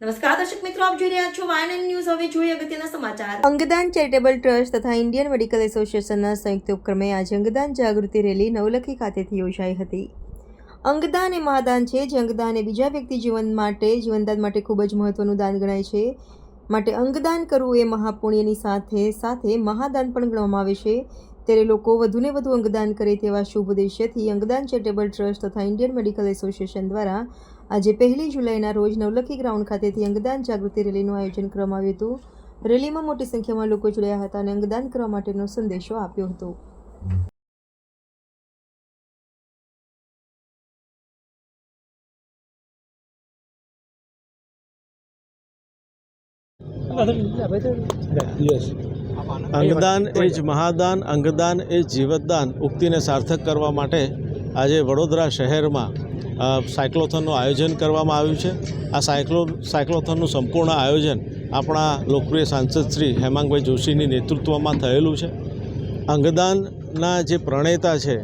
નમસ્કાર, દર્શક મિત્રો, આપ જોઈ રહ્યા છો વાયન ન્યૂઝ. હવે જોઈએ અગત્યના સમાચાર. અંગદાન ચેરિટેબલ ટ્રસ્ટ તથા ઇન્ડિયન મેડિકલ એસોસિએશનના સંયુક્ત ઉપક્રમે આજે અંગદાન જાગૃતિ રેલી નવલખી ખાતેથી યોજાઈ હતી. અંગદાન એ મહાદાન છે, જે અંગદાન એ બીજા વ્યક્તિ જીવન માટે, જીવનદાન માટે ખૂબ જ મહત્વનું દાન ગણાય છે. માટે અંગદાન કરવું એ મહાપુણ્યની સાથે સાથે મહાદાન પણ ગણવામાં આવે છે. ત્યારે લોકો વધુને વધુ અંગદાન કરે તેવા શુભ ઉદ્દેશ્યથી અંગદાન ચેરિટેબલ ટ્રસ્ટ તથા ઇન્ડિયન મેડિકલ એસોસિએશન દ્વારા આજે પહેલી જુલાઈના રોજ નવલખી ગ્રાઉન્ડ ખાતેથી અંગદાન જાગૃતિ રેલીનું આયોજન કરવામાં હતું. રેલીમાં મોટી સંખ્યામાં લોકો જોડાયા હતા અને અંગદાન કરવા માટેનો સંદેશો આપ્યો હતો. અંગદાન એ જ મહાદાન, અંગદાન એ જીવતદાન, ઉક્તિને સાર્થક કરવા માટે આજે વડોદરા શહેરમાં સાયક્લોથોનનું આયોજન કરવામાં આવ્યું છે. આ સાયક્લો, સાયક્લોથોનનું સંપૂર્ણ આયોજન આપણા લોકપ્રિય સાંસદ શ્રી હેમાંગભાઈ જોશીની નેતૃત્વમાં થયેલું છે. અંગદાનના જે પ્રણેતા છે,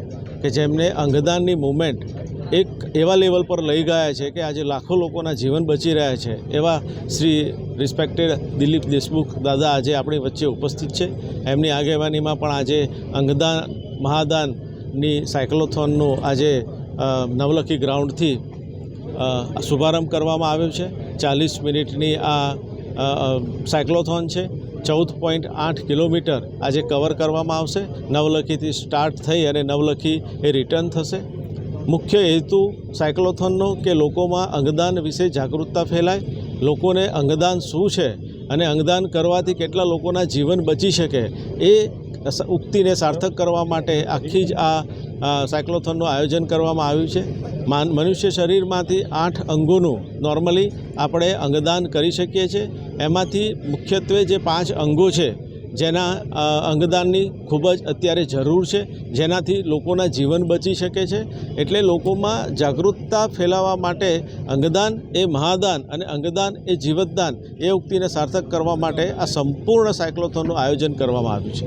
કે જેમને અંગદાનની મુવમેન્ટ એક એવા લેવલ પર લઈ ગયા છે કે આજે લાખો લોકોના જીવન બચી રહ્યા છે, એવા શ્રી રિસ્પેક્ટેડ દિલીપ દેશમુખ દાદા આજે આપણી વચ્ચે ઉપસ્થિત છે. એમની આગેવાનીમાં પણ આજે અંગદાન, મહાદાનની સાયક્લોથોનનું આજે નવલખી ગ્રાઉન્ડથી શુભારંભ કરવામાં આવ્યો છે. ચાલીસ મિનિટની આ સાયક્લોથોન છે. ચૌદ પોઈન્ટ આઠ કિલોમીટર આજે કવર કરવામાં આવશે. નવલખીથી સ્ટાર્ટ થઈ અને નવલખી એ રિટર્ન થશે. મુખ્ય હેતુ સાયક્લોથોનનો કે લોકોમાં અંગદાન વિશે જાગૃતતા ફેલાય. લોકોને અંગદાન શું છે અને અંગદાન કરવાથી કેટલા લોકોના જીવન બચી શકે એ ઉક્તિને સાર્થક કરવા માટે આખી જ આ સાયક્લોથોનનું આયોજન કરવામાં આવ્યું છે. માન, મનુષ્ય શરીરમાંથી આઠ અંગોનું નોર્મલી આપણે અંગદાન કરી શકીએ છીએ. એમાંથી મુખ્યત્વે જે પાંચ અંગો છે, જેના અંગદાનની ખૂબ જ અત્યારે જરૂર છે, જેનાથી લોકોના જીવન બચી શકે છે. એટલે લોકોમાં જાગૃતતા ફેલાવવા માટે અંગદાન એ મહાદાન અને અંગદાન એ જીવતદાન એ ઉક્તિને સાર્થક કરવા માટે આ સંપૂર્ણ સાયક્લોથોનનું આયોજન કરવામાં આવ્યું છે.